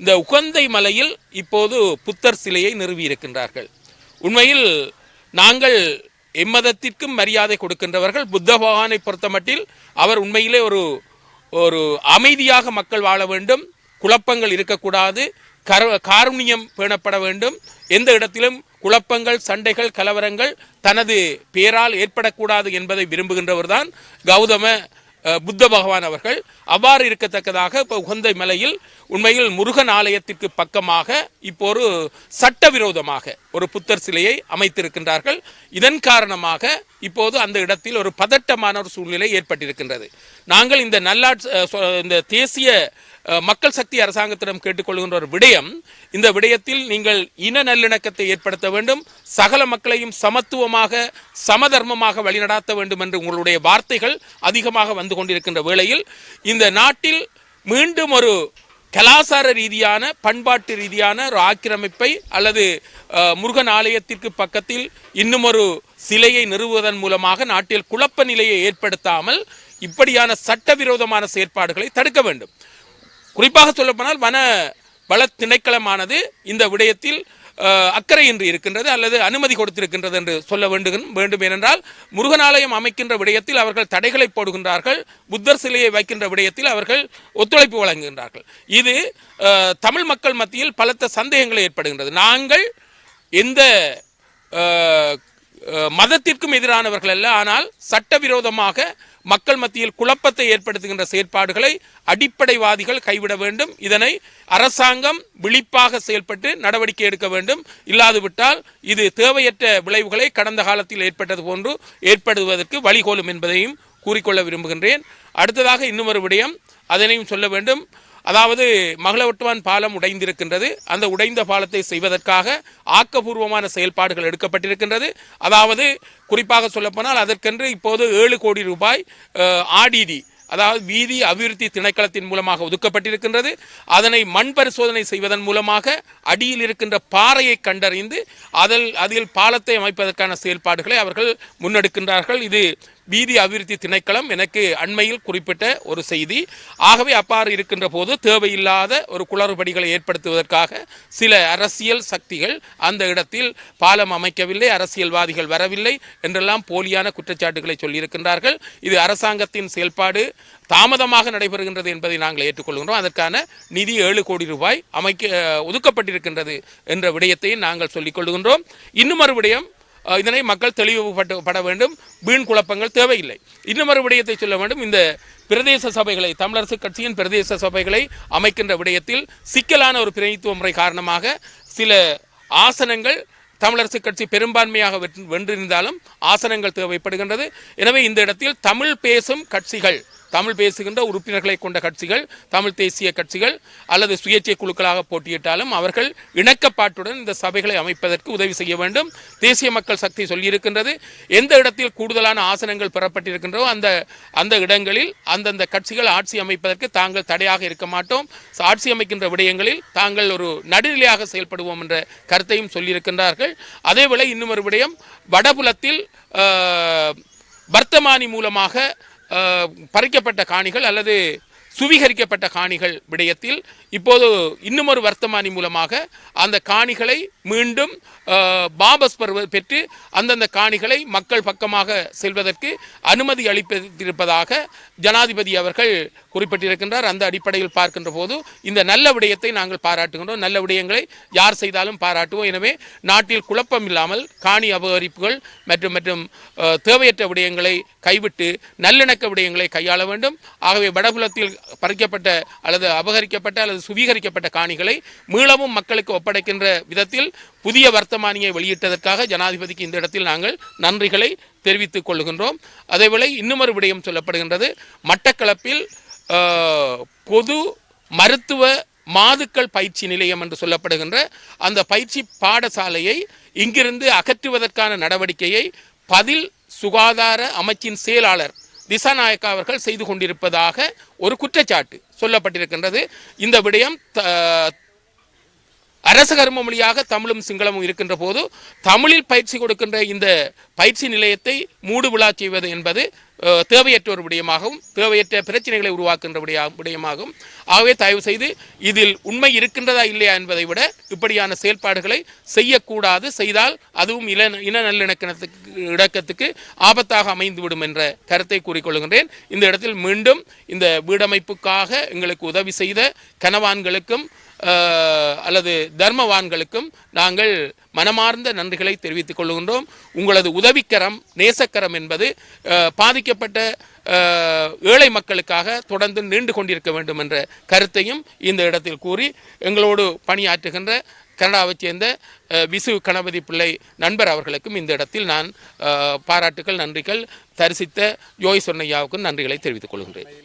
இந்த உகந்தை மலையில் இப்போது புத்தர் சிலையை நிறுவியிருக்கின்றார்கள். உண்மையில் நாங்கள் எம்மதத்திற்கும் மரியாதை கொடுக்கின்றவர்கள். புத்த பகவானை பொறுத்தமட்டில் அவர் உண்மையிலே ஒரு ஒரு அமைதியாக மக்கள் வாழ வேண்டும். குழப்பங்கள் இருக்கக்கூடாது. கர காருண்யம் பேணப்பட வேண்டும். எந்த இடத்திலும் குழப்பங்கள் சண்டைகள் கலவரங்கள் தனது பேரால் ஏற்படக்கூடாது என்பதை விரும்புகின்றவர்தான் கௌதம புத்த பகவான் அவர்கள் அவ்வாறு இருக்கத்தக்கதாக இப்போ உகந்தை மலையில் உண்மையில் முருகன் ஆலயத்திற்கு பக்கமாக இப்போ ஒரு சட்டவிரோதமாக ஒரு புத்தர் சிலையை அமைத்திருக்கின்றார்கள். இதன் காரணமாக இப்போது அந்த இடத்தில் ஒரு பதட்டமான ஒரு சூழ்நிலை ஏற்பட்டிருக்கின்றது. நாங்கள் இந்த நல்லாட்சி இந்த தேசிய மக்கள் சக்தி அரசாங்கத்திடம் கேட்டுக்கொள்கின்ற ஒரு விடயம் இந்த விடயத்தில் நீங்கள் இன நல்லிணக்கத்தை ஏற்படுத்த வேண்டும் சகல மக்களையும் சமத்துவமாக சமதர்மமாக வழிநடாத்த வேண்டும் என்று உங்களுடைய வார்த்தைகள் அதிகமாக வந்து கொண்டிருக்கின்ற வேளையில் இந்த நாட்டில் மீண்டும் ஒரு கலாசார ரீதியான பண்பாட்டு ரீதியான ஒரு ஆக்கிரமிப்பை அல்லது முருகன் ஆலயத்திற்கு பக்கத்தில் இன்னும் ஒரு சிலையை நிறுவுவதன் மூலமாக நாட்டில் குழப்ப நிலையை ஏற்படுத்தாமல் இப்படியான சட்டவிரோதமான செயற்பாடுகளை தடுக்க வேண்டும். குறிப்பாக சொல்லப்போனால் வன வள திணைக்களமானது இந்த விடயத்தில் அக்கறையின்றி இருக்கின்றது அல்லது அனுமதி கொடுத்திருக்கின்றது என்று சொல்ல வேண்டும் வேண்டும் ஏனென்றால் முருகனாலயம் அமைக்கின்ற விடயத்தில் அவர்கள் தடைகளை போடுகின்றார்கள் புத்தர் சிலையை வைக்கின்ற விடயத்தில் அவர்கள் ஒத்துழைப்பு வழங்குகின்றார்கள். இது தமிழ் மக்கள் மத்தியில் பலத்த சந்தேகங்களை ஏற்படுகின்றது. நாங்கள் எந்த மதத்திற்கும் எதிரானவர்கள் அல்ல ஆனால் சட்டவிரோதமாக மக்கள் மத்தியில் குழப்பத்தை ஏற்படுத்துகின்ற செயற்பாடுகளை அடிப்படைவாதிகள் கைவிட வேண்டும். இதனை அரசாங்கம் விழிப்பாக செயல்பட்டு நடவடிக்கை எடுக்க வேண்டும். இல்லாதுவிட்டால் இது தேவையற்ற விளைவுகளை கடந்த காலத்தில் ஏற்பட்டது போன்று ஏற்படுவதற்கு வழிகோலும் என்பதையும் கூறிக்கொள்ள விரும்புகின்றேன். அடுத்ததாக இன்னும் ஒரு விடயம். அதனையும் சொல்ல வேண்டும். அதாவது மகளவட்டுவான் பாலம் உடைந்திருக்கின்றது. அந்த உடைந்த பாலத்தை செய்வதற்காக ஆக்கபூர்வமான செயல்பாடுகள் எடுக்கப்பட்டிருக்கின்றது. அதாவது குறிப்பாக சொல்லப்போனால் அதற்கென்று இப்போது ஏழு கோடி ரூபாய் ஆடிடி அதாவது வீதி அபிவிருத்தி திணைக்களத்தின் மூலமாக ஒதுக்கப்பட்டிருக்கின்றது. அதனை மண் பரிசோதனை செய்வதன் மூலமாக அடியில் இருக்கின்ற பாறையை கண்டறிந்து அதில் அதில் பாலத்தை அமைப்பதற்கான செயல்பாடுகளை அவர்கள் முன்னெடுக்கின்றார்கள். இது வீதி அபிவிருத்தி திணைக்களம் எனக்கு அண்மையில் குறிப்பிட்ட ஒரு செய்தி. ஆகவே அப்பாறு இருக்கின்ற போது தேவையில்லாத ஒரு குளறுபடிகளை ஏற்படுத்துவதற்காக சில அரசியல் சக்திகள் அந்த இடத்தில் பாலம் அமைக்கவில்லை அரசியல்வாதிகள் வரவில்லை என்றெல்லாம் போலியான குற்றச்சாட்டுகளை சொல்லியிருக்கின்றார்கள். இது அரசாங்கத்தின் செயல்பாடு தாமதமாக நடைபெறுகின்றது என்பதை நாங்கள் ஏற்றுக்கொள்கின்றோம். அதற்கான நிதி ஏழு கோடி ரூபாய் அமைக்க ஒதுக்கப்பட்டிருக்கின்றது என்ற விடயத்தையும் நாங்கள் சொல்லிக் கொள்கின்றோம். இன்னும் ஒரு விடயம் இதனை மக்கள் தெளிவுபட்டு பட வேண்டும். வீண் குழப்பங்கள் தேவையில்லை. இன்னும் ஒரு விடயத்தை சொல்ல வேண்டும். இந்த பிரதேச சபைகளை தமிழரசு கட்சியின் பிரதேச சபைகளை அமைக்கின்ற விடயத்தில் சிக்கலான ஒரு பிரதித்துவ முறை காரணமாக சில ஆசனங்கள் தமிழரசு கட்சி பெரும்பான்மையாக வென்றிருந்தாலும் ஆசனங்கள் தேவைப்படுகின்றது. எனவே இந்த இடத்தில் தமிழ் பேசும் கட்சிகள் தமிழ் பேசுகின்ற உறுப்பினர்களை கொண்ட கட்சிகள் தமிழ் தேசிய கட்சிகள் அல்லது சுயேட்சை குழுக்களாக போட்டியிட்டாலும் அவர்கள் இணக்கப்பாட்டுடன் இந்த சபைகளை அமைப்பதற்கு உதவி செய்ய வேண்டும். தேசிய மக்கள் சக்தி சொல்லியிருக்கின்றது. எந்த இடத்தில் கூடுதலான ஆசனங்கள் பெறப்பட்டிருக்கின்றோ அந்த அந்த இடங்களில் அந்தந்த கட்சிகள் ஆட்சி அமைப்பதற்கு தாங்கள் தடையாக இருக்க மாட்டோம். ஆட்சி அமைக்கின்ற விடயங்களில் தாங்கள் ஒரு நடுநிலையாக செயல்படுவோம் என்ற கருத்தையும் சொல்லியிருக்கின்றார்கள். அதேவேளை இன்னும் ஒரு விடயம் வடபுலத்தில் வர்த்தமானி மூலமாக பறிக்கப்பட்ட காணிகள் அல்லது சுவீகரிக்கப்பட்ட காணிகள் விடயத்தில் இப்போது இன்னும் ஒரு வர்த்தமானி மூலமாக அந்த காணிகளை மீண்டும் பாபஸ் பெற்று அந்தந்த காணிகளை மக்கள் பக்கமாக செல்வதற்கு அனுமதி அளிப்பதிருப்பதாக ஜனாதிபதி அவர்கள் குறிப்பிட்டிருக்கின்றார். அந்த அடிப்படையில் பார்க்கின்ற போது இந்த நல்ல விடயத்தை நாங்கள் பாராட்டுகின்றோம். நல்ல விடயங்களை யார் செய்தாலும் பாராட்டுவோம். எனவே நாட்டில் குழப்பம் இல்லாமல் காணி அபகரிப்புகள் மற்றும் மற்றும் தேவையற்ற விடயங்களை கைவிட்டு நல்லிணக்க விடயங்களை கையாள வேண்டும். ஆகவே வடபுலத்தில் பறிக்கப்பட்ட அல்லது அபகரிக்கப்பட்ட அல்லது சுவீகரிக்கப்பட்ட காணிகளை மீளவும் மக்களுக்கு ஒப்படைக்கின்ற விதத்தில் புதிய வர்த்தமானியை வெளியிட்டதற்காக ஜனாதிபதிக்கு இந்த இடத்தில் நாங்கள் நன்றிகளை தெரிவித்துக் கொள்கின்றோம். அதேவேளை இன்னுமொரு விடயம் சொல்லப்படுகின்றது. மட்டக்களப்பில் பொது மருத்துவ மாதுக்கள் பயிற்சி நிலையம் என்று சொல்லப்படுகின்ற அந்த பயிற்சி பாடசாலையை இங்கிருந்து அகற்றுவதற்கான நடவடிக்கையை பதில் சுகாதார அமைச்சின் செயலாளர் திசாநாயக்கா அவர்கள் செய்து கொண்டிருப்பதாக ஒரு குற்றச்சாட்டு சொல்லப்பட்டிருக்கின்றது. இந்த விடயம் த- அரச கர்ம மொழியாக தமிழும் சிங்களமும் இருக்கின்ற போது தமிழில் பயிற்சி கொடுக்கின்ற இந்த பயிற்சி நிலையத்தை மூடு விழா செய்வது என்பது தேவையற்ற ஒரு விடயமாகவும் தேவையற்ற பிரச்சனைகளை உருவாக்குகின்ற விடய- விடயமாகவும். ஆகவே தயவு செய்து இதில் உண்மை இருக்கின்றதா இல்லையா என்பதை விட இப்படியான செயல்பாடுகளை செய்யக்கூடாது. செய்தால் அதுவும் இன இன நல்லிணக்கணத்துக்கு இடக்கத்துக்கு ஆபத்தாக அமைந்துவிடும் என்ற கருத்தை கூறிக்கொள்கின்றேன் இந்த இடத்தில் மீண்டும் இந்த வீடமைப்புக்காக எங்களுக்கு உதவி செய்த கனவான்களுக்கும் அல்லது தர்மவான்களுக்கும் நாங்கள் மனமார்ந்த நன்றிகளை தெரிவித்துக் கொள்கின்றோம். உங்களது உதவிக்கரம் நேசக்கரம் என்பது பாதிக்கப்பட்ட ஏழை மக்களுக்காக தொடர்ந்து நீண்டு கொண்டிருக்க வேண்டும் என்ற கருத்தையும் இந்த இடத்தில் கூறி எங்களோடு பணியாற்றுகின்ற கனடாவைச் சேர்ந்த விசு கணபதி பிள்ளை நண்பர் அவர்களுக்கும் இந்த இடத்தில் நான் பாராட்டுகள் பாராட்டுக்கள் நன்றிகள் தரிசித்த யோய் சொன்னையாவுக்கும் நன்றிகளை தெரிவித்துக் கொள்கின்றேன்.